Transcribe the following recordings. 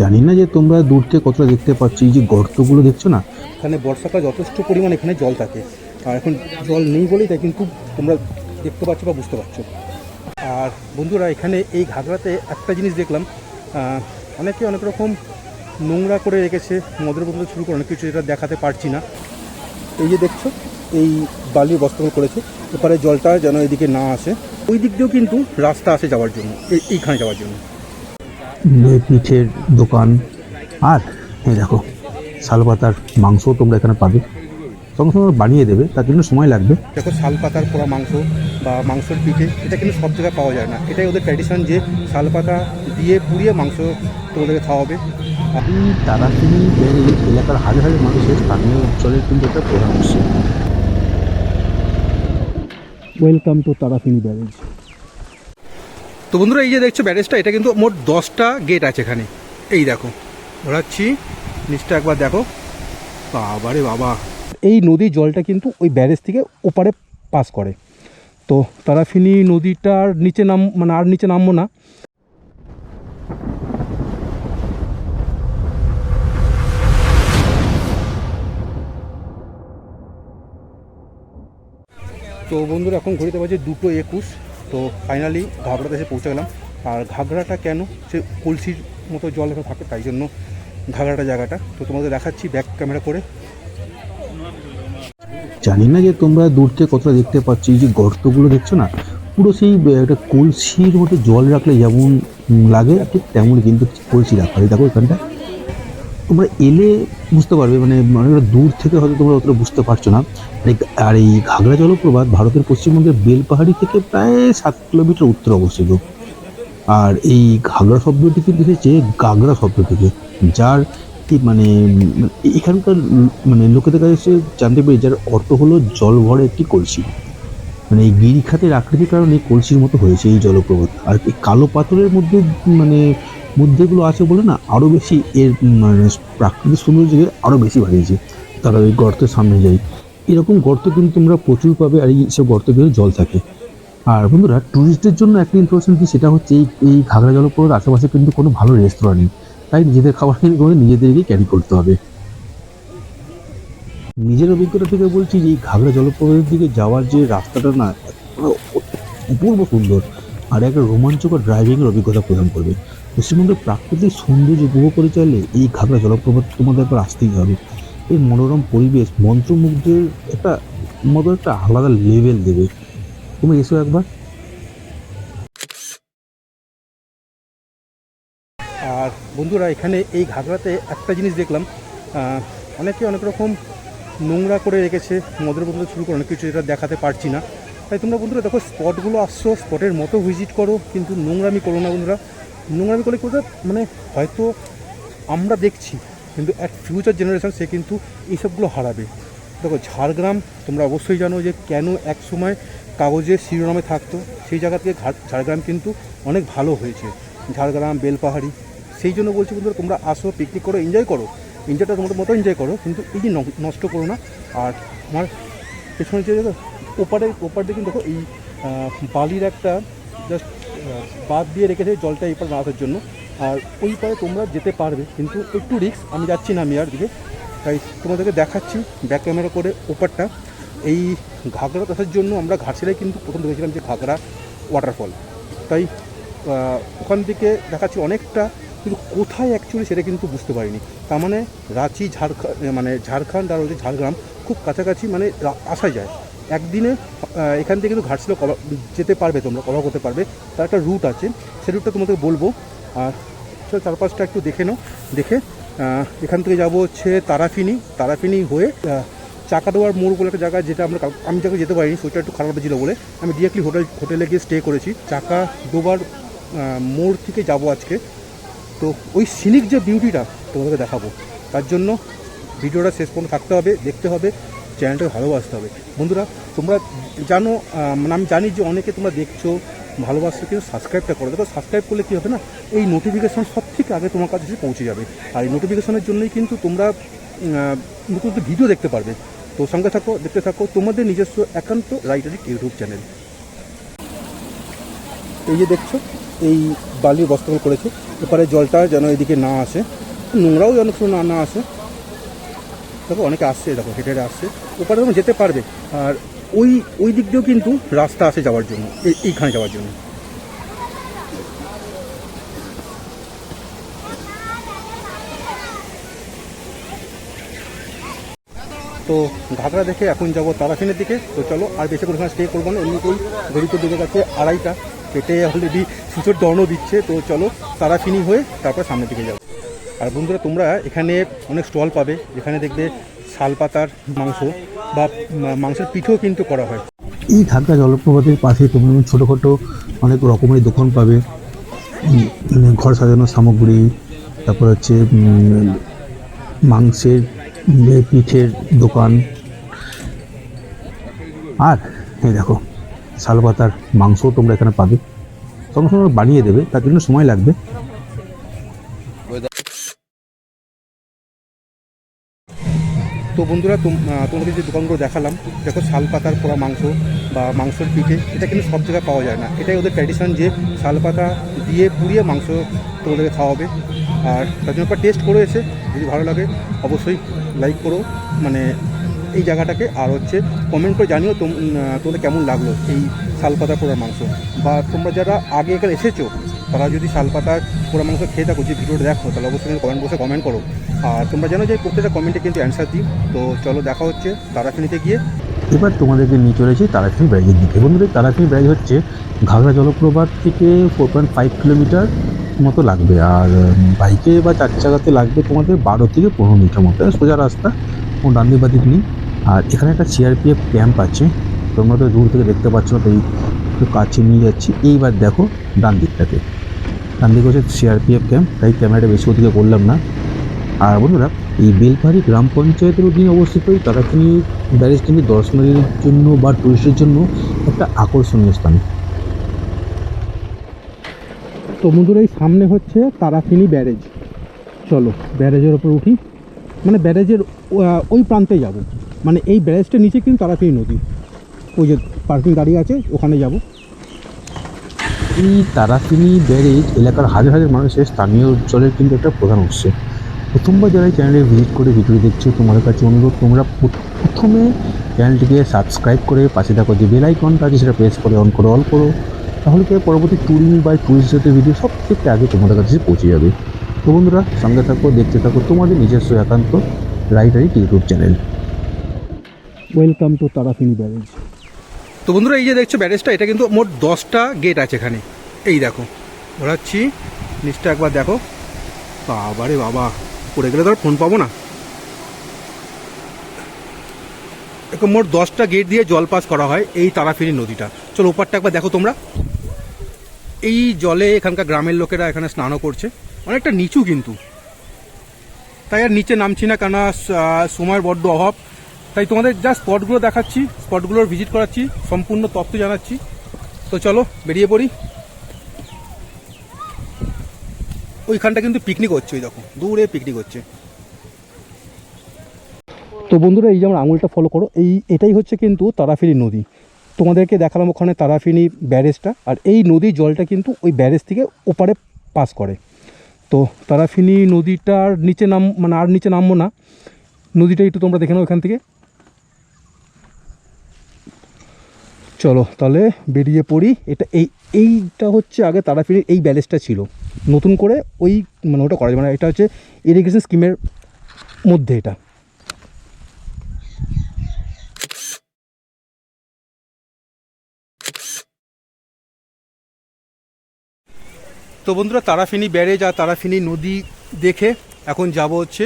জানি না যে তোমরা দূর থেকে কতটা দেখতে পাচ্ছ, এই যে গর্তগুলো দেখছ না? এখানে বর্ষাকাল যথেষ্ট পরিমাণ এখানে জল থাকে। আর এখন জল নেই বলেই তাই কিন্তু তোমরা দেখতে পাচ্ছ বা বুঝতে পারছ। আর বন্ধুরা, এখানে এই ঘাগড়াতে একটা জিনিস দেখলাম অনেকে অনেক রকম নোংরা করে রেখেছে, মদের বোতল শুরু করে অনেক কিছু এটা দেখাতে পারছি না। এই যে দেখছ, এই বালির বস্তাগুলো করেছে, এপারে জলটা যেন এদিকে না আসে। ওই দিক দিয়েও কিন্তু রাস্তা আসে যাওয়ার জন্য, এই এইখানে যাওয়ার জন্য। পিঠের দোকান। আর এই দেখো শালপাতার মাংস তোমরা এখানে পাবে। সঙ্গে সঙ্গে বানিয়ে দেবে তার জন্য সময় লাগবে। দেখো শাল পাতার পোড়া মাংস বা মাংসের পিঠে এটা কিন্তু সব জায়গায় পাওয়া যায় না। এটাই ওদের ট্র্যাডিশন যে শাল পাতা দিয়ে পুড়িয়ে মাংস তোমাদেরকে খাওয়াবে। এই তারাপিনি ব্যারেজ এলাকার হাজার হাজার মানুষের স্থানীয় অঞ্চলের কিন্তু একটা প্রধান উৎস ওয়েলকাম টু তারাফিনি ব্যারেজ তো বন্ধুরা, এই যে দেখছ ব্যারেজটা, এটা কিন্তু মোট দশটা গেট আছে এখানে। এই দেখো ঘোরাচ্ছি নিচটা একবার দেখো। বাবারে বাবা। এই নদীর জলটা কিন্তু ওই ব্যারেজ থেকে ওপারে পাস করে। তো তারাফিনি নদীটার নিচে নাম মানে আর নিচে নামবো না। তো বন্ধুরা, এখন ঘড়িতে বাজে দুটো একুশ। তো ফাইনালি ঘাগড়াতে এসে পৌঁছে গেলাম। আর ঘাগড়াটা কেন? সে কলসির মতো জল এখানে থাকে, তাই জন্য ঘাগড়াটা জায়গাটা। তো তোমাদের দেখাচ্ছি ব্যাক ক্যামেরা করে। জানি না যে তোমরা দূর থেকে কতটা দেখতে পাচ্ছি যে গর্তগুলো দেখছ না? পুরো সেই একটা কলসির মধ্যে জল রাখলে যেমন লাগে, ঠিক তেমন কিন্তু কলসি রাখা। এই দেখো এখানটা। তোমরা এলে বুঝতে পারবে মানে অনেকটা দূর থেকে হয়তো তোমরা অতটা বুঝতে পারছ না। এই- আর এই ঘাগড়া জলপ্রপাত ভারতের পশ্চিমবঙ্গের বেলপাহাড়ি থেকে প্রায় সাত কিলোমিটার উত্তরে অবস্থিত। আর এই ঘাগড়া শব্দটি কিন্তু এসেছে? গাগড়া শব্দ থেকে, যার কি মানে এখানকার মানে লোকেদের কাছে জানতে পেরে যার অর্থ হলো জল ভরে একটি কলসি। মানে এই গিরিখাতের আকৃতির কারণে কলসির মতো হয়েছে এই জলপ্রপাত। আর এই কালো পাথরের মধ্যে মানে মধ্যেগুলো আছে বলে না আরও বেশি এর মানে প্রাকৃতিক সৌন্দর্যকে আরও বেশি বাড়িয়েছে। তারা ওই গর্তের সামনে যাই এরকম গর্ত কিন্তু তোমরা প্রচুর পাবে আর এই সব গর্ত কিন্তু জল থাকে। আর বন্ধুরা ট্যুরিস্টদের জন্য একটা ইনফরমেশন কি সেটা হচ্ছে এই এই ঘাগড়া জলপ্রপাত আশেপাশে কিন্তু কোনো ভালো রেস্তোরাঁ নেই। তাই নিজেদের খাবার করে নিজেদেরকেই ক্যারি করতে হবে। নিজের অভিজ্ঞতা থেকে বলছি যে এই ঘাগড়া জলপ্রপাতের দিকে যাওয়ার যে রাস্তাটা না অপূর্ব সুন্দর। আর একটা রোমাঞ্চকর ড্রাইভিংয়ের অভিজ্ঞতা প্রদান করবে। পশ্চিমবঙ্গের প্রাকৃতিক সৌন্দর্য উপভোগ করে চাইলে এই ঘাগড়া জলপ্রপাত তোমাদের একবার আসতেই হবে। এই মনোরম পরিবেশ, মন্ত্রমুগ্ধের একটা মতো একটা আলাদা লেভেল দেবে। তুমি এসো একবার। আর বন্ধুরা, এখানে এই ঘাগড়াতে একটা জিনিস দেখলাম অনেকে অনেক রকম নোংরা করে রেখেছে, মদের বোতল শুরু করে অনেক কিছু এটা দেখাতে পারছি না। তাই তোমরা বন্ধুরা দেখো স্পটগুলো আসছো স্পটের মতো ভিজিট করো, কিন্তু নোংরামি করো না বন্ধুরা। নোংরামি করলে করতে মানে হয়তো আমরা দেখছি, কিন্তু এক ফিউচার জেনারেশন সে কিন্তু এইসবগুলো হারাবে। দেখো, ঝাড়গ্রাম, তোমরা অবশ্যই জানো যে কেন এক সময় কাগজে শিরোনামে থাকতো? সেই জায়গা থেকে ঝাড়গ্রাম কিন্তু অনেক ভালো হয়েছে। ঝাড়গ্রাম, বেলপাহাড়ি, সেই জন্য বলছি বন্ধুরা, তোমরা আসো পিকনিক করো এনজয় করো। এনজয়টা তোমাদের মতো এনজয় করো, কিন্তু এই যে নষ্ট করো না। আর আমার পেছনে যে ওপারে, ওপার কিন্তু দেখো, এই বালির একটা জাস্ট বাদ দিয়ে রেখেছে জলটা এই পার না জন্য। আর ওই পারে তোমরা যেতে পারবে, কিন্তু একটু রিস্ক আমি যাচ্ছি না আমি আর দিকে। তাই তোমাদেরকে দেখাচ্ছি ব্যাক ক্যামেরা করে ওপারটা। এই ঘাগড়া আসার জন্য আমরা ঘাটশিলায় কিন্তু প্রথম দেখেছিলাম যে ঘাগড়া ওয়াটারফল তাই ওখান থেকে দেখাচ্ছি অনেকটা, কিন্তু কোথায় অ্যাকচুয়ালি সেটা কিন্তু বুঝতে পারিনি। তার মানে রাঁচি ঝাড়খণ্ড মানে ঝাড়খণ্ড আর ওই ঝাড়গ্রাম খুব কাছাকাছি মানে আসা যায়। একদিনে এখান থেকে কিন্তু ঘাটশিলা কভার যেতে পারবে তোমরা কভার করতে পারবে। তার একটা রুট আছে সেই রুটটা তোমাদের বলব। আর চারপাশটা একটু দেখে নাও দেখে এখান থেকে যাব হচ্ছে তারাফিনি তারাফিনি হয়ে আহ, চাকাদোয়ার মোড় বলে একটা জায়গা যেটা আমরা আমি যাকে যেতে পারিনি সেটা একটু খারাপ ছিল বলে আমি ডিরেক্টলি হোটেল হোটেলে গিয়ে স্টে করেছি। চাকা আহ, মোড় থেকে যাব আজকে। তো ওই সিনিক যে বিউটিটা তোমাদেরকে দেখাবো তার জন্য ভিডিওটা শেষ পর্যন্ত থাকতে হবে দেখতে হবে। চ্যানেলটাকে ভালোবাসতে হবে। বন্ধুরা, তোমরা জানো মানে আমি জানি যে অনেকে তোমরা দেখছ ভালোবাসছো কিন্তু সাবস্ক্রাইবটা করো দেখো সাবস্ক্রাইব করলে কী হবে না, এই নোটিফিকেশান সব থেকে আগে তোমার কাছে এসে পৌঁছে যাবে। আর এই নোটিফিকেশানের জন্যই কিন্তু তোমরা নতুন নতুন ভিডিও দেখতে পারবে। তো সঙ্গে থাকো, দেখতে থাকো, তোমাদের নিজস্ব একান্ত রাইটারিক ইউটিউব চ্যানেল এই যে দেখছ, এই বালির বস্তাগুলো করেছে। এপারে জলটা যেন এদিকে না আসে। নোংরাও যেন শুধু না না আসে। দেখো অনেকে আসছে দেখো, হেঁটে হেঁটে আসছে। ওপারে যেমন যেতে পারবে, আর ওই ওই দিক দিয়েও কিন্তু রাস্তা আছে যাওয়ার জন্য, এই, এইখানে যাওয়ার জন্য। তো ঘাগড়া দেখে এখন যাব তারাফিনের দিকে। তো চলো, আর বেশি করে স্টে করব না এমনিতেই ঘড়িতে বেজে গেছে আড়াইটা। পেটে অলরেডি সুচোর দনও দিচ্ছে, তো চলো তারাফিনি হয়ে তারপর সামনের দিকে যাব। আর বন্ধুরা, তোমরা এখানে অনেক স্টল পাবে। যেখানে দেখবে শাল পাতার মাংস বা মাংসের পিঠেও কিন্তু করা হয়। এই ঘাগরা জলপ্রপাতের পাশে তোমরা ছোটোখাটো অনেক রকমের দোকান পাবে। মানে ঘর সাজানোর সামগ্রী, তারপর হচ্ছে মাংসের পিঠের দোকান। আর এই দেখো শালপাতার মাংসও তোমরা এখানে পাবে। সঙ্গে সঙ্গে বানিয়ে দেবে, তার জন্য সময় লাগবে। তো বন্ধুরা, তোম- তোমাদের যে দোকানগুলো দেখালাম, দেখো শাল পাতার পোড়া মাংস বা মাংসের পিঠে, এটা কিন্তু সব জায়গায় পাওয়া যায় না। এটাই ওদের ট্র্যাডিশন যে শাল পাতা দিয়ে পুড়িয়ে মাংস তোমাদেরকে খাওয়াবে। আর তার জন্য টেস্ট করে এসে যদি ভালো লাগে, অবশ্যই লাইক করো। মানে এই জায়গাটাকে, আর হচ্ছে কমেন্ট করে জানিও তোমাদের কেমন লাগল এই শাল পাতা পোড়ার মাংস। বা তোমরা যারা আগে এখানে এসেছ তারা যদি শাল পাতার পোড়া মাংস খেয়ে থাকো, যে ভিডিওটা দেখো, তাহলে অবশ্যই কমেন্ট বসে কমেন্ট করো। আর তোমরা জানো যে প্রত্যেকটা কমেন্টে কিন্তু অ্যান্সার দিই। তো চলো দেখা হচ্ছে তারাফিনিতে গিয়ে। এবার তোমাদেরকে নিয়ে চলেছি তারাপীঠ ব্যারেজের দিকে। বন্ধুদের তারাপীঠ ব্যারেজ হচ্ছে ঘাগড়া জলপ্রপাত থেকে ফোর পয়েন্ট ফাইভ কিলোমিটার মতো লাগবে। আর বাইকে বা চার চাকাতে লাগবে তোমাদের বারো থেকে পনেরো মিটার মতো। সোজা রাস্তা, কোনো ডান দিক বাদিক নেই। আর এখানে একটা সিআরপিএফ ক্যাম্প আছে। তোমরা তো দূর থেকে দেখতে পাচ্ছ না তাই একটু কাছে নিয়ে যাচ্ছি। এইবার দেখো ডান দিকটাতে। ডান দিকে হচ্ছে সিআরপিএফ ক্যাম্প তাই ক্যামেরাটা বেশি ওদিকে করলাম না। আর বন্ধুরা, এই বেলপাহাড়ি গ্রাম পঞ্চায়েতের অধীনে অবস্থিত এই তারাখানি ব্যারেজ কিন্তু দর্শনার্থীদের জন্য বা টুরিস্টের জন্য একটা আকর্ষণীয় স্থান। তো বন্ধুরা, এই সামনে হচ্ছে তারাফিনি ব্যারেজ। চলো, ব্যারেজের ওপর উঠি। মানে ব্যারেজের ওই প্রান্তে যাব। মানে এই ব্যারেজটার নিচে কিন্তু তারাফিনি নদী। ওই যে পার্কিং গাড়ি আছে, ওখানে যাব। এই তারাফিনি ব্যারেজ এলাকার হাজার হাজার মানুষের স্থানীয় জলের কিন্তু একটা প্রধান উৎস। প্রথমবার যারা চ্যানেলে ভিজিট করে ভিডিও দেখছ, তোমাদের কাছে অনুরোধ, তোমরা প্র- প্রথমে চ্যানেলটিকে সাবস্ক্রাইব করে পাশে থাকো যে বেল আইকনটা আছে, সেটা প্রেস করে অন করে অল করো। তাহলে কি পরবর্তী ট্যুরিং বা জাতীয় ভিডিও সব থেকে আগে তোমাদের কাছে পৌঁছে যাবে। তো বন্ধুরা, সঙ্গে থাকো, দেখতে থাকো তোমাদের নিজস্ব একান্ত রাইডারি YouTube channel welcome to Tarafini barrage তো বন্ধুরা, এই যে দেখছ ব্যারেজটা, এটা কিন্তু মোট দশটা গেট আছে এখানে। এই দেখো, ঘোরাচ্ছি। নিচটা একবার দেখো। বাবারে বাবা, পড়ে গেলে তো ফোন পাবো না। এরকম মোট দশটা গেট দিয়ে জল পাস করা হয় এই তারাফিরি নদীটা। চলো, ওপারটা একবার দেখো তোমরা। এই জলে এখানকার গ্রামের লোকেরা এখানে স্নানও করছে। অনেকটা নিচু কিন্তু। তাই আর নিচে নামছি না কেন সময়ের বড্ড অভাব। তাই তোমাদের যা স্পটগুলো দেখাচ্ছি, স্পটগুলোর ভিজিট করাচ্ছি, সম্পূর্ণ তথ্য জানাচ্ছি। তো চলো, বেরিয়ে পড়ি। ওইখানটা কিন্তু পিকনিক হচ্ছে, ওই দেখো, দূরে পিকনিক হচ্ছে। তো বন্ধুরা, এই যেমন আঙুলটা ফলো করো, এই এটাই হচ্ছে কিন্তু তারাফিনি নদী। তোমাদেরকে দেখালাম ওখানে তারাফিনি ব্যারেজটা, আর এই নদীর জলটা কিন্তু ওই ব্যারেজ থেকে ওপারে পাস করে। তো তারাফিনি নদীটার নিচে নাম মানে আর নিচে নামবো না। নদীটা একটু তোমরা দেখে নাও এখান থেকে। চলো, তাহলে বেরিয়ে পড়ি। এটা এই, এইটা হচ্ছে আগে তারাফিনির এই ব্যালেন্সটা ছিল। নতুন করে ওই মানে ওটা করা যায়। মানে এটা হচ্ছে ইরিগেশন স্কিমের মধ্যে এটা। তো বন্ধুরা, তারাফিনি ব্যারেজ আর তারাফিনি নদী দেখে এখন যাব হচ্ছে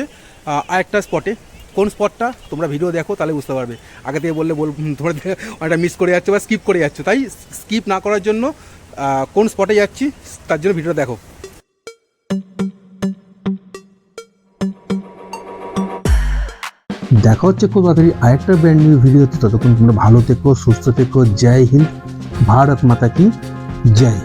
আরেকটা স্পটে কোন স্পটটা তোমরা ভিডিও দেখো, তাহলে বুঝতে পারবে। আগে থেকে বললে বল তোমরা অনেকটা মিস করে যাচ্ছ বা স্কিপ করে যাচ্ছ। তাই স্কিপ না করার জন্য কোন স্পটে যাচ্ছি, তার জন্য ভিডিওটা দেখো। দেখা হচ্ছে খুব তাড়াতাড়ি আরেকটা ব্র্যান্ড নিউ ভিডিওতে ততক্ষণ তোমরা ভালো থেকো, সুস্থ থেকো। জয় হিন্দ, ভারত মাতা কি? জয়।